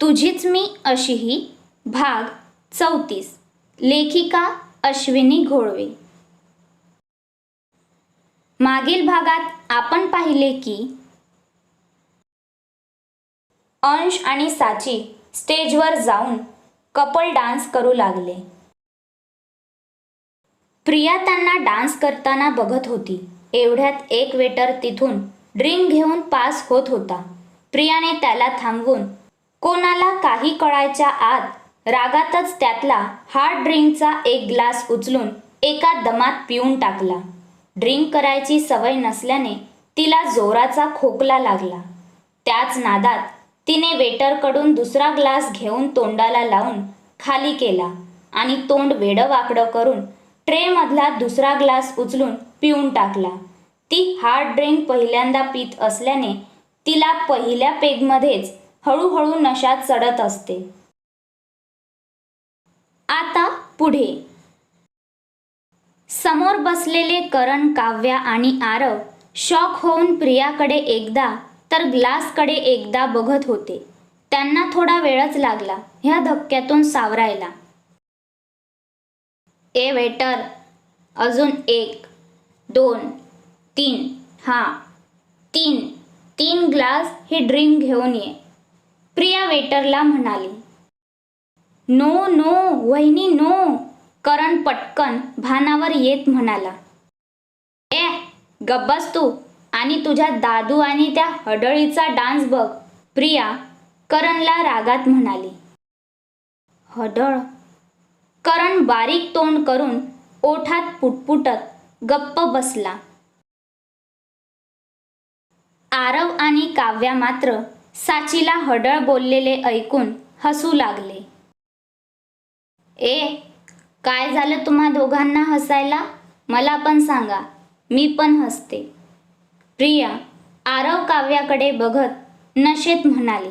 तुझीच मी अशीही भाग चौतीस. लेखिका अश्विनी घोळवे मागील भागात आपण पाहिले की अंश आणि साची स्टेजवर जाऊन कपल डान्स करू लागले. प्रिया त्यांना डान्स करताना बघत होती. एवढ्यात एक वेटर तिथून ड्रिंक घेऊन पास होत होता. प्रियाने त्याला थांबवून कोणाला काही कळायच्या आत रागातच त्यातला हार्ड ड्रिंकचा एक ग्लास उचलून एका दमात पिऊन टाकला. ड्रिंक करायची सवय नसल्याने तिला जोराचा खोकला लागला. त्याच नादात तिने वेटरकडून दुसरा ग्लास घेऊन तोंडाला लावून खाली केला आणि तोंड वेडवाकडं करून ट्रेमधला दुसरा ग्लास उचलून पिऊन टाकला. ती हार्ड ड्रिंक पहिल्यांदा पित असल्याने तिला पहिल्या पेगमध्येच हळूहळू नशात चढत असते. आता पुढे. समोर बसलेले करण काव्या आणि आरव शॉक होऊन प्रियाकडे एकदा तर ग्लासकडे एकदा बघत होते. त्यांना थोडा वेळच लागला. ह्या धक्क्यातून सावरायला. ए वेटर अजून एक दोन तीन हा तीन तीन ग्लास ही ड्रिंक घेऊन ये. प्रिया वेटरला म्हणाली नो नो वहिनी नो करण पटकन भानावर येत म्हणाला. ए गब्बस तू आणि तुझ्या दादू आणि त्या हडळीचा डान्स बघ प्रिया करणला रागात म्हणाली. हडळ? करण बारीक तोंड करून ओठात पुटपुटत गप्प बसला. आरव आणि काव्या मात्र साचीला हडळ बोललेले ऐकून हसू लागले. ए काय झालं तुम्हा दोघांना हसायला? मला पण सांगा मी पण हसते. प्रिया आरव काव्याकडे बघत नशेत म्हणाली.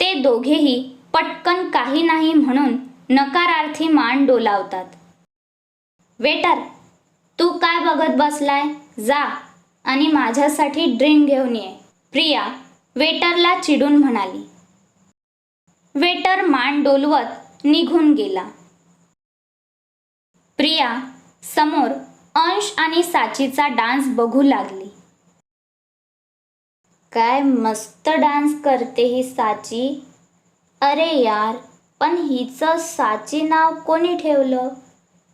ते दोघेही पटकन काही नाही म्हणून नकारार्थी मान डोलावतात. वेटर तू काय बघत बसलाय? जा आणि माझ्यासाठी ड्रिंक घेऊन ये. प्रिया वेटरला चिडून म्हणाली. वेटर मान डोलवत निघून गेला. प्रिया समोर अंश आणि साचीचा डान्स बघू लागली. काय मस्त डान्स करते ही साची. अरे यार पण हिचं साची नाव कोणी ठेवलं?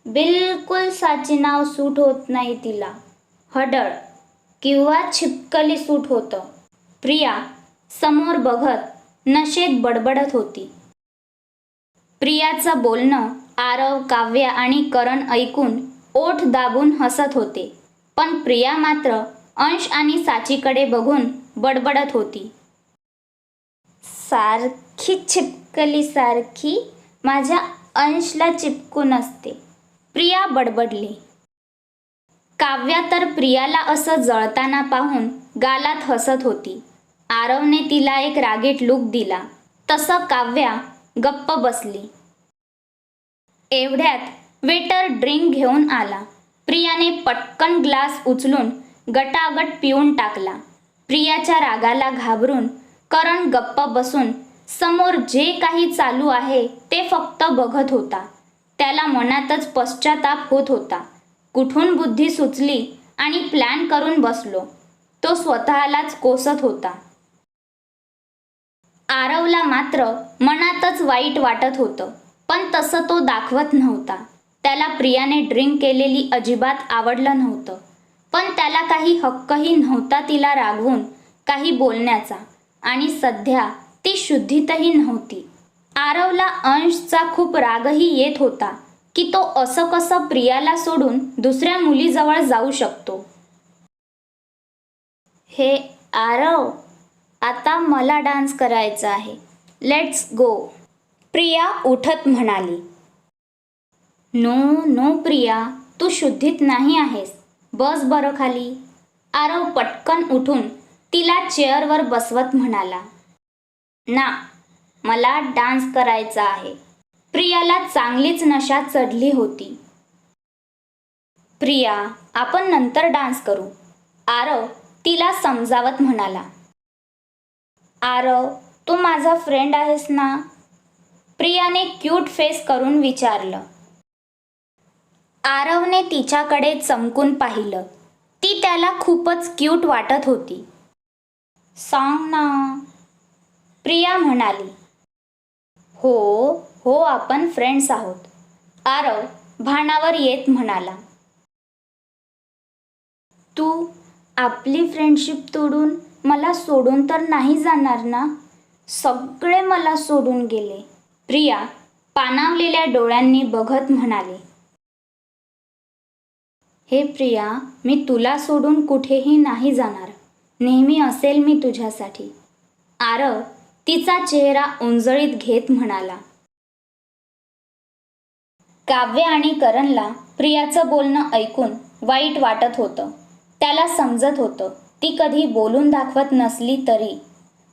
बिलकुल साची नाव सूट होत नाही तिला. हडळ किंवा छिपकली सूट होतं. प्रिया समोर बघत नशेत बडबडत होती. प्रियाचं बोलणं आरव काव्या आणि करण ऐकून ओठ दाबून हसत होते. पण प्रिया मात्र अंश आणि साचीकडे बघून बडबडत होती. सारखी चिपकली सारखी माझ्या अंशला चिपकून असते. प्रिया बडबडली. काव्या तर प्रियाला असं जळताना पाहून गालात हसत होती. आरवने तिला एक रागीट लुक दिला. तसं काव्या गप्प बसली. एवढ्यात वेटर ड्रिंक घेऊन आला. प्रियाने पटकन ग्लास उचलून गटागट पिऊन टाकला. प्रियाच्या रागाला घाबरून करण गप्प बसून समोर जे काही चालू आहे ते फक्त बघत होता. त्याला मनातच पश्चाताप होत होता. कुठून बुद्धी सुचली आणि प्लॅन करून बसलो. तो स्वतःलाच कोसत होता. आरवला मात्र मनातच वाईट वाटत होतं. पण तसं तो दाखवत नव्हता. त्याला प्रियाने ड्रिंक केलेली अजिबात आवडलं नव्हतं. पण त्याला काही हक्कही नव्हता तिला रागवून काही बोलण्याचा. आणि सध्या ती शुद्धीतही नव्हती. आरवला अंशचा खूप रागही येत होता की तो असं कसं प्रियाला सोडून दुसऱ्या मुलीजवळ जाऊ शकतो. हे आरव आता मला डान्स करायचा आहे. लेट्स गो प्रिया उठत म्हणाली. नो नो प्रिया तू शुद्धीत नाही आहेस. बस बरं खाली. आरव पटकन उठून तिला चेअरवर बसवत म्हणाला. ना मला डान्स करायचा आहे. प्रियाला चांगलीच नशा चढली होती. प्रिया आपण नंतर डान्स करू. आरव तिला समजावत म्हणाला. आरव तू माझा फ्रेंड आहेस ना? प्रियाने क्यूट फेस करून विचारलं. आरवने तिच्याकडे चमकून पाहिलं. ती त्याला खूपच क्यूट वाटत होती. सांग ना. प्रिया म्हणाली. हो हो आपण फ्रेंड्स आहोत. आरव भानावर येत म्हणाला. तू आपली फ्रेंडशिप तोडून मला सोडून तर नाही जाणार ना? सगळे मला सोडून गेले. प्रिया पानावलेल्या डोळ्यांनी बघत म्हणाले हे प्रिया मी तुला सोडून कुठेही नाही जाणार. नेहमी असेल मी तुझ्यासाठी. आरव तिचा चेहरा उंजळीत घेत म्हणाला काव्य आणि करणला प्रियाचं बोलणं ऐकून वाईट वाटत होतं. त्याला समजत होतं. ती कधी बोलून दाखवत नसली तरी.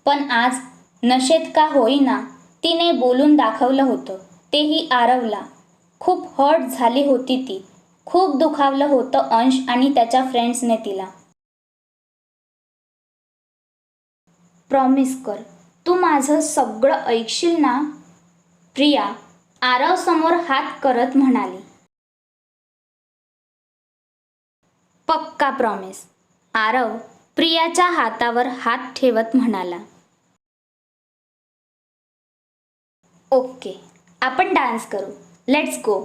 पण आज नशेत का होईना तिने बोलून दाखवलं होतं. तेही आरवला. खूप हर्ट झाली होती ती. खूप दुखावलं होतं अंश आणि त्याच्या फ्रेंड्सने तिला. प्रॉमिस कर. तू माझं सगळं ऐकशील ना? प्रिया आरव समोर हात करत म्हणाली. पक्का प्रॉमिस. आरव प्रियाच्या हातावर हात ठेवत म्हणाला. ओके आपण डान्स करू. Let's go.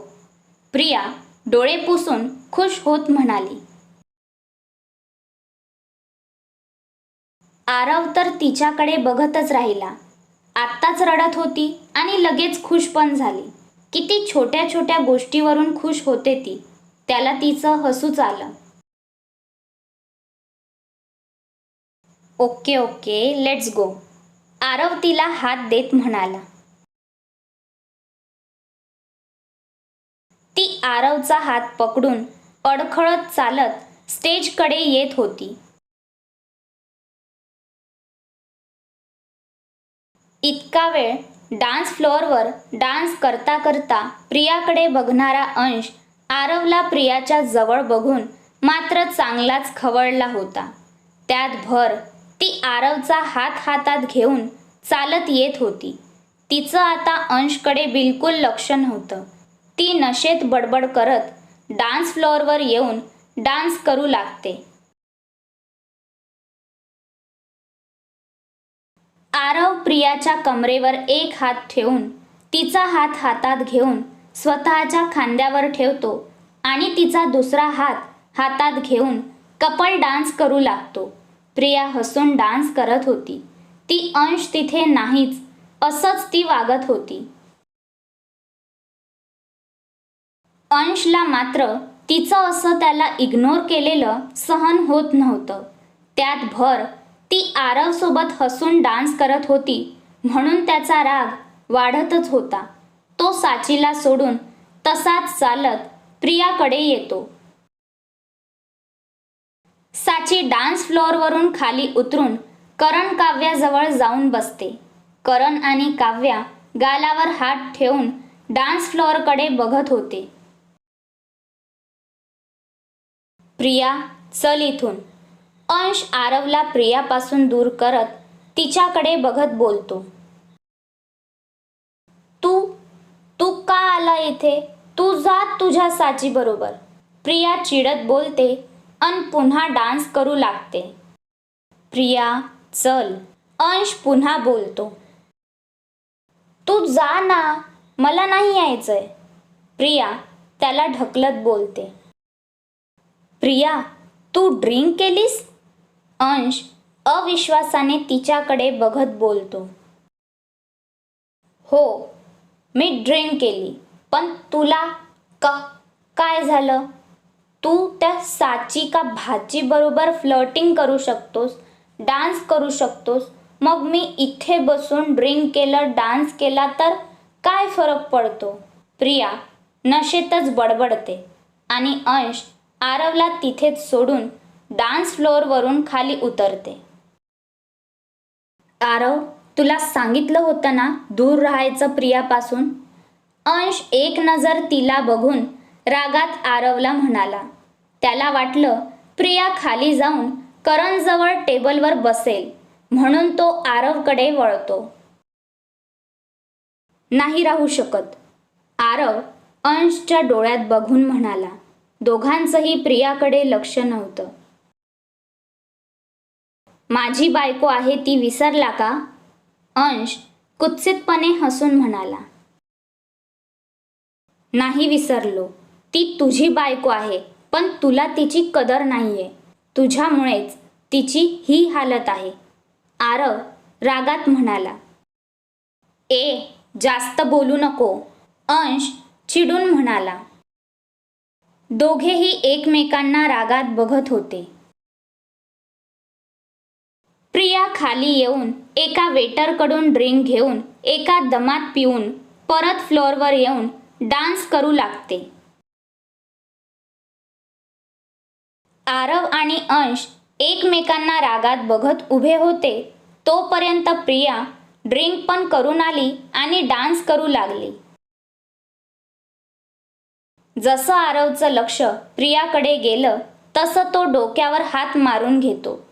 प्रिया डोळे पुसून खुश होत म्हणाली. आरव तर तिच्याकडे बघतच राहिला. आत्ताच रडत होती आणि लगेच खुश पण झाली. किती छोट्या छोट्या गोष्टीवरून खुश होते ती. त्याला तिचं हसूच आलं. Okay okay let's go Aarav तिला हात देत म्हणाला. ती आरवचा हात पकडून अडखळत चालत स्टेजकडे येत होती. इतका वेळ डान्स फ्लोअरवर डान्स करता करता प्रियाकडे बघणारा अंश आरवला प्रियाच्या जवळ बघून मात्र चांगलाच खवळला होता. त्यात भर ती आरवचा हात हातात घेऊन चालत येत होती. तिचं आता अंशकडे बिलकुल लक्ष नव्हतं. ती नशेत बडबड करत डान्स फ्लोअरवर येऊन डान्स करू लागते. आरव प्रियाच्या कमरेवर एक हात ठेवून तिचा हात हातात घेऊन स्वतःच्या खांद्यावर ठेवतो आणि तिचा दुसरा हात हातात घेऊन कपल डान्स करू लागतो. प्रिया हसून डान्स करत होती. ती अंश तिथे नाहीच असंच ती वागत होती. अंशला मात्र तिचं असं त्याला इग्नोर केलेलं सहन होत नव्हतं. त्यात भर ती आरवसोबत हसून डान्स करत होती म्हणून त्याचा राग वाढतच होता. तो साचीला सोडून तसाच चालत प्रियाकडे येतो. साची डान्स फ्लोअरवरून खाली उतरून करण काव्याजवळ जाऊन बसते. करण आणि काव्या गालावर हात ठेवून डान्स फ्लोअरकडे बघत होते. प्रिया चल इथून. अंश आरवला प्रियापासून दूर करत तिच्याकडे बघत बोलतो. तू तू का आला इथे? तू जा तुझ्या साची बरोबर प्रिया चिडत बोलते अन पुन्हा डान्स करू लागते. प्रिया चल. अंश पुन्हा बोलतो. तू जा ना. मला नाही यायचंय. प्रिया त्याला ढकलत बोलते. प्रिया तू ड्रिंक केलीस? अंश अविश्वासाने तिच्याकडे बघत बोलतो. हो मी ड्रिंक केली. पण तुला का? काय झालं? तू त्या साची का भाची बरोबर फ्लर्टिंग करू शकतोस डान्स करू शकतोस. मग मी इथे बसून ड्रिंक केलं डान्स केला तर काय फरक पडतो? प्रिया नशेतच बडबडते. आणि अंश आरवला तिथेच सोडून डान्स फ्लोअरवरून खाली उतरते. आरव तुला सांगितलं होतं ना दूर राहायचं प्रियापासून? अंश एक नजर तिला बघून रागात आरवला म्हणाला. त्याला वाटलं प्रिया खाली जाऊन करणजवळ टेबलवर बसेल म्हणून तो आरवकडे वळतो. नाही राहू शकत. आरव अंशच्या डोळ्यात बघून म्हणाला. दोघांचंही प्रियाकडे लक्ष नव्हतं. माझी बायको आहे ती विसरला का? अंश कुत्सितपणे हसून म्हणाला. नाही विसरलो. ती तुझी बायको आहे पण तुला तिची कदर नाहीये. तुझ्यामुळेच तिची ही हालत आहे आरव रागात म्हणाला. ए जास्त बोलू नको अंश चिडून म्हणाला. दोघेही एकमेकांना रागात बघत होते. प्रिया खाली येऊन एका वेटरकडून ड्रिंक घेऊन एका दमात पिऊन परत फ्लोअरवर येऊन डान्स करू लागते. आरव आणि अंश एकमेकांना रागात बघत उभे होते. तोपर्यंत प्रिया ड्रिंक पण करून आली आणि डान्स करू लागली. जसं आरवचं लक्ष प्रियाकडे गेलं तसं तो डोक्यावर हात मारून घेतो.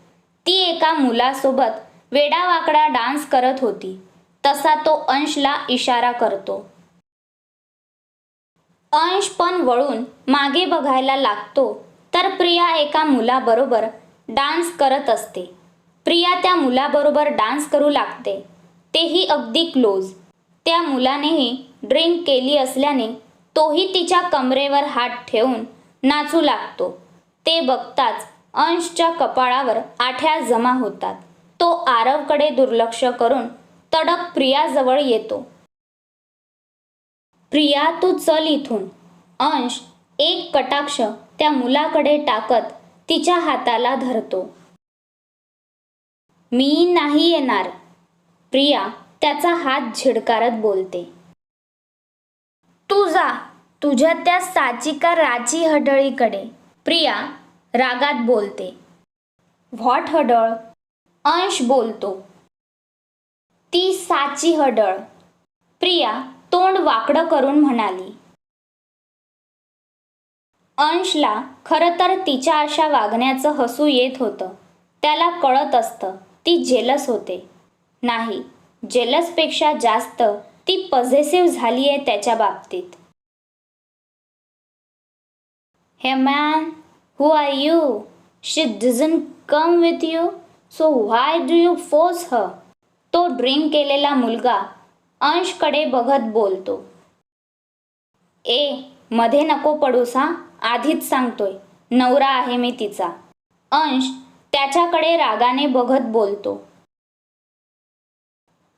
ती एका मुलासोबत वेडावाकडा डान्स करत होती. तसा तो अंशला इशारा करतो. अंश पण वळून मागे बघायला लागतो. तर प्रिया एका मुलाबरोबर डान्स करत असते. प्रिया त्या मुलाबरोबर डान्स करू लागते. तेही अगदी क्लोज. त्या मुलानेही ड्रिंक केली असल्याने तोही तिच्या कमरेवर हात ठेवून नाचू लागतो. ते बघताच अंशच्या कपाळावर आठ्या जमा होतात. तो आरवकडे दुर्लक्ष करून तडक प्रियाजवळ येतो. प्रिया तू चल इथून. अंश एक कटाक्ष त्या मुलाकडे टाकत तिच्या हाताला धरतो. मी नाही येणार. प्रिया त्याचा हात झिडकारत बोलते. तू जा. तुझ्या त्या साचिका राची हडळीकडे. प्रिया रागात बोलते. व्हॉट हडळ? अंश बोलतो. ती साची हडळ. प्रिया तोंड वाकडं करून म्हणाली. अंशला खरं तर तिच्या अशा वागण्याचं हसू येत होतं. त्याला कळत असतं ती जेलस होते. नाही जेलसपेक्षा जास्त ती पझेसिव्ह झाली आहे त्याच्या बाबतीत. Hey man who are you she doesn't come with you so why do you force her to drink केलेला मुलगा अंशकडे बघत बोलतो. ए मध्ये नको पडूस हा. आधीच सांगतोय. नवरा आहे मी तिचा. अंश त्याच्याकडे रागाने बघत बोलतो.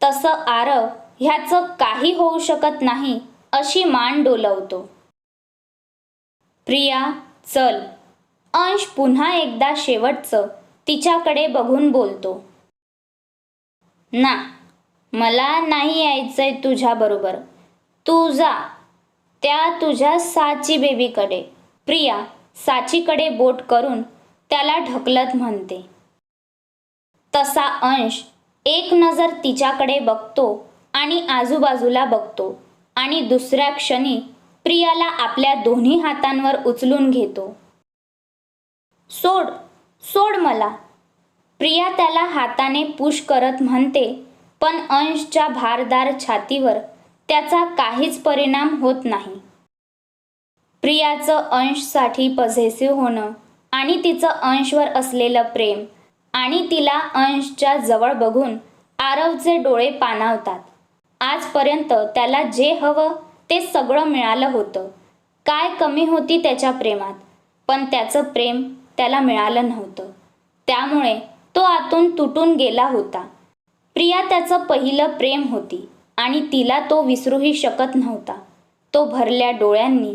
तसं आरव ह्याचं काही होऊ शकत नाही अशी मान डोलवतो. प्रिया चल. अंश पुन्हा एकदा शेवटचं तिच्याकडे बघून बोलतो. ना मला नाही यायचंय तुझ्याबरोबर. तू जा. त्या तुझ्या साची बेबीकडे. प्रिया साचीकडे बोट करून त्याला ढकलत म्हणते. तसा अंश एक नजर तिच्याकडे बघतो आणि आजूबाजूला बघतो आणि दुसऱ्या क्षणी प्रियाला आपल्या दोन्ही हातांवर उचलून घेतो. सोड सोड मला. प्रिया त्याला हाताने पुश करत म्हणते पण अंशच्या भारदार छातीवर त्याचा काहीच परिणाम होत नाही. प्रियाचं अंशसाठी पझेसिव्ह होणं आणि तिचं अंशवर असलेलं प्रेम आणि तिला अंशच्या जवळ बघून आरवचे डोळे पाणावतात. आजपर्यंत त्याला जे हवं ते सगळं मिळालं होतं. काय कमी होती त्याच्या प्रेमात? पण त्याचं प्रेम त्याला मिळालं नव्हतं. त्यामुळे तो आतून तुटून गेला होता. प्रिया त्याचं पहिलं प्रेम होती आणि तिला तो विसरूही शकत नव्हता. तो भरल्या डोळ्यांनी